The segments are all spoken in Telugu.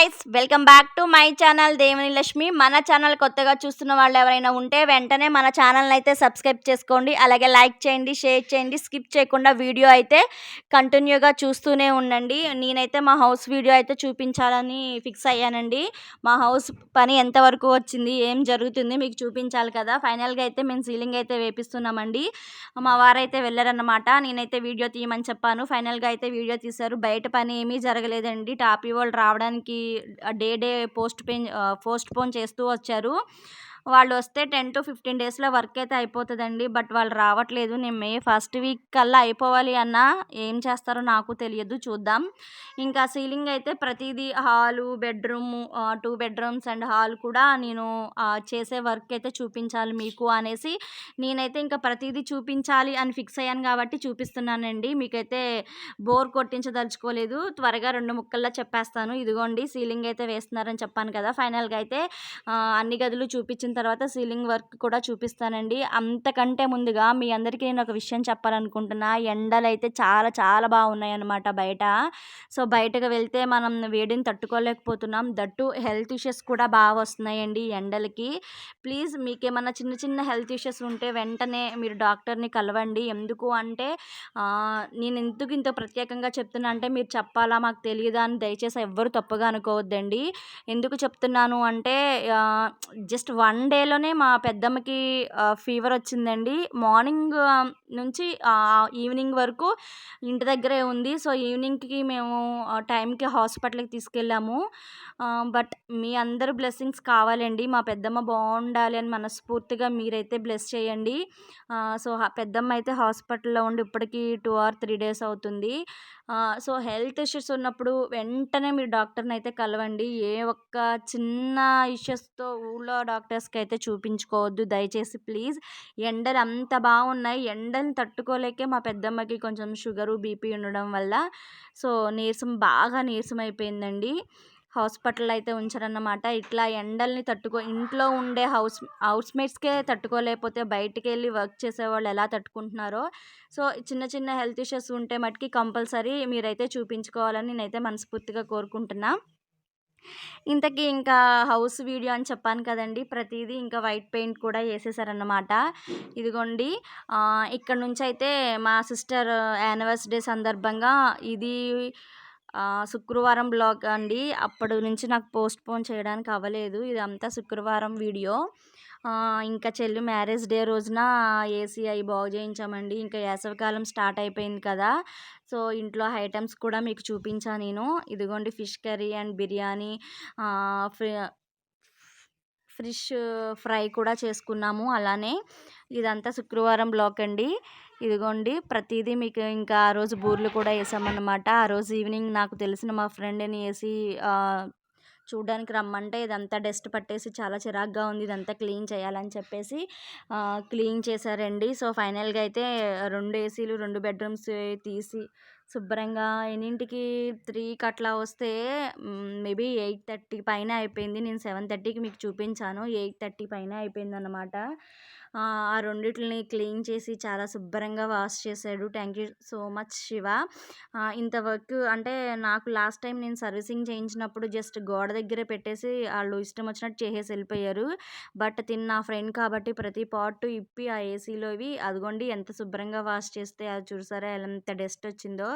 Guys welcome back to my channel దేవుని లక్ష్మి. మన ఛానల్ కొత్తగా చూస్తున్న వాళ్ళు ఎవరైనా ఉంటే వెంటనే మన ఛానల్ని అయితే సబ్స్క్రైబ్ చేసుకోండి. అలాగే లైక్ చేయండి షేర్ చేయండి స్కిప్ చేయకుండా వీడియో అయితే కంటిన్యూగా చూస్తూనే ఉండండి. నేనైతే మా హౌస్ వీడియో అయితే చూపించాలని ఫిక్స్ అయ్యానండి. మా హౌస్ పని ఎంతవరకు వచ్చింది ఏం జరుగుతుంది మీకు చూపించాలి కదా. ఫైనల్గా అయితే మేము సీలింగ్ అయితే వేపిస్తున్నామండి. మా వారైతే వెళ్ళారన్నమాట. నేనైతే వీడియో తీయమని చెప్పాను. ఫైనల్గా అయితే వీడియో తీశారు. బయట పని ఏమీ జరగలేదండి. టాపీ వాళ్ళు రావడానికి day day postpone postpone చేస్తూ వచ్చారు. వాళ్ళు వస్తే టెన్ టు ఫిఫ్టీన్ డేస్లో వర్క్ అయితే అయిపోతుందండి. బట్ వాళ్ళు రావట్లేదు. నేను మే ఫస్ట్ వీక్ కల్లా అయిపోవాలి అన్న ఏం చేస్తారో నాకు తెలియదు. చూద్దాం. ఇంకా సీలింగ్ అయితే ప్రతిదీ hall bedroom two bedrooms and hall కూడా నేను చేసే వర్క్ అయితే చూపించాలి మీకు అనేసి నేనైతే ఇంకా ప్రతిదీ చూపించాలి అని ఫిక్స్ అయ్యాను కాబట్టి చూపిస్తున్నానండి. మీకైతే బోర్ కొట్టించదలుచుకోలేదు. త్వరగా రెండు ముక్కల్లో చెప్పేస్తాను. ఇదిగోండి సీలింగ్ అయితే వేస్తున్నారని చెప్పాను కదా ఫైనల్గా అయితే అన్ని గదులు చూపించిన తర్వాత సీలింగ్ వర్క్ కూడా చూపిస్తానండి. అంతకంటే ముందుగా మీ అందరికీ నేను ఒక విషయం చెప్పాలనుకుంటున్నా. ఎండలు అయితే చాలా చాలా బాగున్నాయి అన్నమాట బయట. సో బయటకు వెళ్తే మనం వేడిని తట్టుకోలేకపోతున్నాం. దట్టు హెల్త్ ఇష్యూస్ కూడా బాగా వస్తున్నాయండి ఎండలకి. ప్లీజ్ మీకేమన్నా చిన్న చిన్న హెల్త్ ఇష్యూస్ ఉంటే వెంటనే మీరు డాక్టర్ని కలవండి. ఎందుకు అంటే నేను ఎందుకు ఇంత ప్రత్యేకంగా చెప్తున్నా అంటే మీరు చెప్పాలా మాకు తెలియదా అని దయచేసి ఎవ్వరు తప్పుగా అనుకోవద్దండి. ఎందుకు చెప్తున్నాను అంటే జస్ట్ వన్ వన్ డేలోనే మా పెద్దమ్మకి ఫీవర్ వచ్చిందండి. మార్నింగ్ నుంచి ఈవినింగ్ వరకు ఇంటి దగ్గరే ఉంది. సో ఈవినింగ్కి మేము టైంకి హాస్పిటల్కి తీసుకెళ్ళాము. బట్ మీ అందరు బ్లెస్సింగ్స్ కావాలండి. మా పెద్దమ్మ బాగుండాలి అని మనస్ఫూర్తిగా మీరైతే బ్లెస్ చేయండి. సో పెద్దమ్మ అయితే హాస్పిటల్లో ఉండి ఇప్పటికీ టూ ఆర్ త్రీ డేస్ అవుతుంది. సో హెల్త్ ఇష్యూస్ ఉన్నప్పుడు వెంటనే మీరు డాక్టర్ని అయితే కలవండి. ఏ ఒక్క చిన్న ఇష్యూస్తో ఊళ్ళో డాక్టర్స్ డాక్టర్స్కి అయితే చూపించుకోవద్దు. దయచేసి ప్లీజ్. ఎండలు అంత బాగున్నాయి ఎండని తట్టుకోలేకే మా పెద్దమ్మకి కొంచెం షుగరు బీపీ ఉండడం వల్ల. సో నీరసం బాగా నీరసం అయిపోయిందండి హాస్పిటల్ అయితే ఉంచారన్నమాట. ఇట్లా ఎండల్ని తట్టుకో ఇంట్లో ఉండే హౌస్ హౌస్మేట్స్కే తట్టుకోలేకపోతే బయటికి వెళ్ళి వర్క్ చేసేవాళ్ళు ఎలా తట్టుకుంటున్నారో. సో చిన్న చిన్న హెల్త్ ఇష్యూస్ ఉంటే మటుకి కంపల్సరీ మీరైతే చూపించుకోవాలని నేనైతే మనస్ఫూర్తిగా కోరుకుంటున్నా. ఇంతకీ ఇంకా హౌస్ వీడియో అని చెప్పాను కదండి ప్రతిదీ ఇంకా వైట్ పెయింట్ కూడా వేసేసారన్నమాట. ఇదిగోండి ఇక్కడ నుంచి అయితే మా సిస్టర్ యానివర్సరీ సందర్భంగా ఇది శుక్రవారం బ్లాగ్ అండి. అప్పటి నుంచి నాకు పోస్ట్ పోన్ చేయడానికి అవ్వలేదు. ఇదంతా శుక్రవారం వీడియో. ఇంకా చెల్లి మ్యారేజ్ డే రోజున ఏసీ అవి బాగు చేయించామండి. ఇంకా వేసవికాలం స్టార్ట్ అయిపోయింది కదా. సో ఇంట్లో ఐటమ్స్ కూడా మీకు చూపించాను నేను. ఇదిగోండి fish curry and biryani fish fry కూడా చేసుకున్నాము. అలానే ఇదంతా శుక్రవారం బ్లాక్ అండి. ఇదిగోండి ప్రతిదీ మీకు ఇంకా ఆ రోజు బూర్లు కూడా వేసామన్నమాట. ఆ రోజు ఈవినింగ్ నాకు తెలిసిన మా ఫ్రెండ్ని వేసి చూడడానికి రమ్మంటే ఇదంతా డస్ట్ పట్టేసి చాలా చిరాగ్గా ఉంది. ఇదంతా క్లీన్ చేయాలని చెప్పేసి క్లీన్ చేశారండి. సో ఫైనల్గా అయితే రెండు ఏసీలు రెండు బెడ్రూమ్స్ తీసి శుభ్రంగా ఎన్నింటికి త్రీకి అట్లా వస్తే మేబీ ఎయిట్ థర్టీ పైన అయిపోయింది. నేను సెవెన్ థర్టీకి మీకు చూపించాను. ఎయిట్ థర్టీ పైన అయిపోయింది అనమాట ఆ రెండిటిని క్లీన్ చేసి చాలా శుభ్రంగా వాష్ చేశాడు. Thank you so much Shiva. ఇంత వర్క్ అంటే నాకు లాస్ట్ టైం నేను సర్వీసింగ్ చేయించినప్పుడు జస్ట్ గోడ దగ్గర పెట్టేసి వాళ్ళు ఇష్టం వచ్చినట్టు చేసేసి వెళ్ళిపోయారు. బట్ తిన్న నా ఫ్రెండ్ కాబట్టి ప్రతి పార్ట్ ఇప్పి ఆ ఏసీలోవి అదిగోండి ఎంత శుభ్రంగా వాష్ చేస్తే అది చూసారా ఎంత డస్ట్ వచ్చిందో.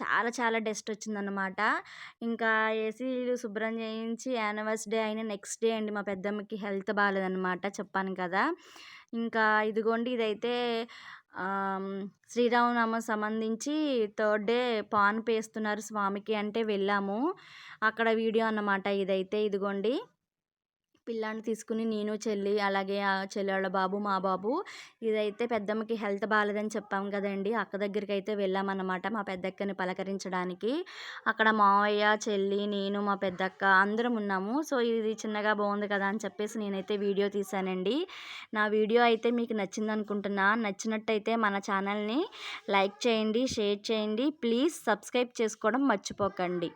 చాలా చాలా డస్ట్ వచ్చిందనమాట ఇంకా ఏసీలు శుభ్రం చేయించి యానివర్స్ డే అయిన నెక్స్ట్ డే అండి మా పెద్దమ్మకి హెల్త్ బాగాలేదనమాట చెప్పాను కదా. ఇంకా ఇదిగోండి ఇదైతే శ్రీరామనామ సంబంధించి థర్డ్ డే పాన్ పేస్తున్నారు స్వామికి అంటే వెళ్ళాము. అక్కడ వీడియో అన్నమాట ఇదైతే ఇదిగోండి. పిల్లాన్ని తీసుకుని నేను చెల్లి అలాగే ఆ చెల్లి వాళ్ళ బాబు మా బాబు ఇదైతే పెద్దమ్మకి హెల్త్ బాగాలేదని చెప్పాం కదండి. అక్క దగ్గరికి అయితే వెళ్ళామన్నమాట మా పెద్దక్కని పలకరించడానికి. అక్కడ మావయ్య చెల్లి నేను మా పెద్దక్క అందరం ఉన్నాము. సో ఇది చిన్నగా బాగుంది కదా అని చెప్పేసి నేనైతే వీడియో తీశానండి. నా వీడియో అయితే మీకు నచ్చింది అనుకుంటున్నా నచ్చినట్టయితే మన ఛానల్ని లైక్ చేయండి షేర్ చేయండి. ప్లీజ్ సబ్స్క్రైబ్ చేసుకోవడం మర్చిపోకండి.